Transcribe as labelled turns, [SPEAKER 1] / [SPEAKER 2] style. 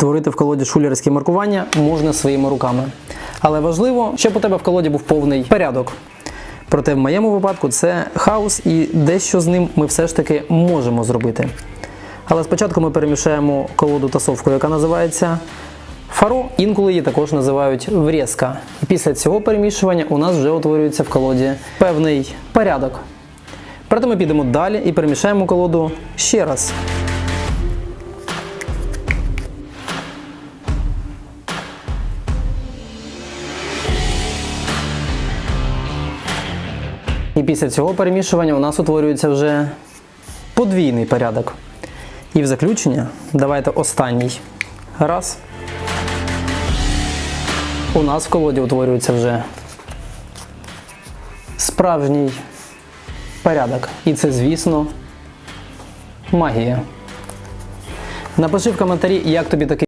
[SPEAKER 1] Створити в колоді шулерські маркування можна своїми руками. Але важливо, щоб у тебе в колоді був повний порядок. Проте в моєму випадку це хаос, і дещо з ним ми все ж таки можемо зробити. Але спочатку ми перемішаємо колоду тасовку, яка називається фаро, інколи її також називають врізка. І після цього перемішування у нас вже утворюється в колоді певний порядок. Проте ми підемо далі і перемішаємо колоду ще раз. І після цього перемішування у нас утворюється вже подвійний порядок. І в заключення давайте останній раз. У нас в колоді утворюється вже справжній порядок. І це, звісно, магія. Напиши в коментарі, як тобі такий.